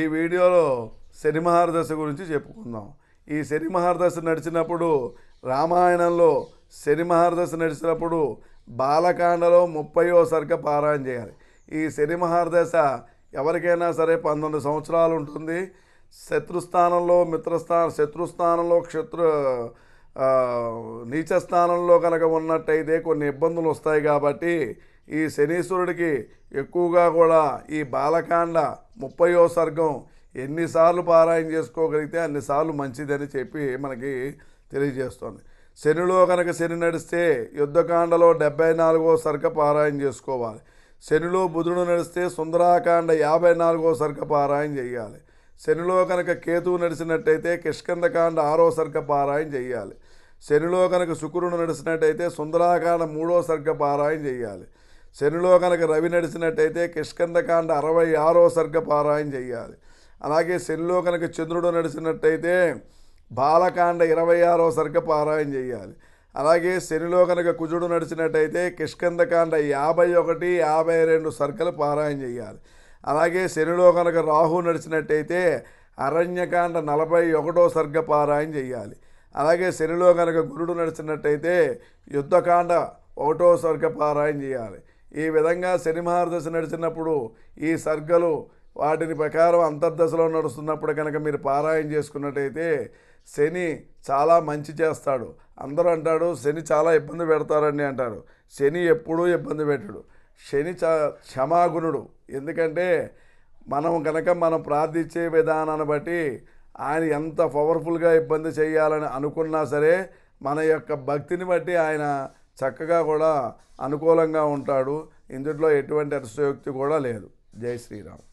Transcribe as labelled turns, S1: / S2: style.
S1: ఈ వీడియోలో శని మహారదశ గురించి చెప్పుకుందాం. ఈ శని మహారదశ నడిచినప్పుడు రామాయణంలో శని మహారదశ నడిచినప్పుడు బాలకాండలో ముప్పయో సరిగ్గా పారాయణ చేయాలి. ఈ శని మహారదశ ఎవరికైనా సరే పంతొమ్మిది సంవత్సరాలు ఉంటుంది. శత్రుస్థానంలో మిత్రస్థాన శత్రుస్థానంలో క్షత్రు నీచస్థానంలో నీచ స్థానంలో కనుక ఉన్నట్టయితే కొన్ని ఇబ్బందులు వస్తాయి కాబట్టి ఈ శనీశ్వరుడికి ఎక్కువగా కూడా ఈ బాలకాండ ముప్పయో సర్గం ఎన్నిసార్లు పారాయణ చేసుకోగలిగితే అన్నిసార్లు మంచిదని చెప్పి మనకి తెలియజేస్తుంది. శనిలో కనుక శని నడిస్తే యుద్ధకాండలో డెబ్బై నాలుగో సర్గ పారాయణ చేసుకోవాలి. శనిలో బుధుడు నడిస్తే సుందరాకాండ యాభై నాలుగో సర్గ పారాయణ చేయాలి. శనిలో కనుక కేతువు నడిచినట్టయితే కిష్కందకాండ ఆరో సర్గ పారాయణ చేయాలి. శనిలో కనుక శుక్రుడు నడిచినట్టయితే సుందరాకాండ మూడో సర్గ పారాయణ చేయాలి. శనిలో కనుక రవి నడిచినట్టయితే కిష్కందకాండ అరవై ఆరో సర్గ పారాయణ చేయాలి. అలాగే శనిలో కనుక చంద్రుడు నడిచినట్టయితే బాలకాండ ఇరవై ఆరో సర్గ పారాయణ చేయాలి. అలాగే శనిలో కనుక కుజుడు నడిచినట్టయితే కిష్కందకాండ యాభై ఒకటి యాభై రెండు సర్గలు పారాయణ చేయాలి. అలాగే శనిలో కనుక రాహు నడిచినట్టయితే అరణ్యకాండ నలభై ఒకటో సర్గ పారాయణ చేయాలి. అలాగే శనిలో కనుక గురుడు నడిచినట్టయితే యుద్ధకాండ ఒకటో సర్గ పారాయణ చేయాలి. ఈ విధంగా శని మహారదశ నడిచినప్పుడు ఈ సర్గలు వాటిని ప్రకారం అంతర్దశలో నడుస్తున్నప్పుడు కనుక మీరు పారాయణ చేసుకున్నట్టయితే శని చాలా మంచి చేస్తాడు. అందరూ అంటాడు శని చాలా ఇబ్బంది పెడతారని అంటారు. శని ఎప్పుడూ ఇబ్బంది పెట్టడు. శని చ క్షమాగుణుడు. ఎందుకంటే మనం కనుక మనం ప్రార్థించే విధానాన్ని బట్టి ఆయన ఎంత పవర్ఫుల్గా ఇబ్బంది చేయాలని అనుకున్నా సరే మన యొక్క భక్తిని బట్టి ఆయన చక్కగా కూడా అనుకూలంగా ఉంటాడు. ఇందులో ఎటువంటి అతిశయోక్తి కూడా లేదు. జై శ్రీరామ్.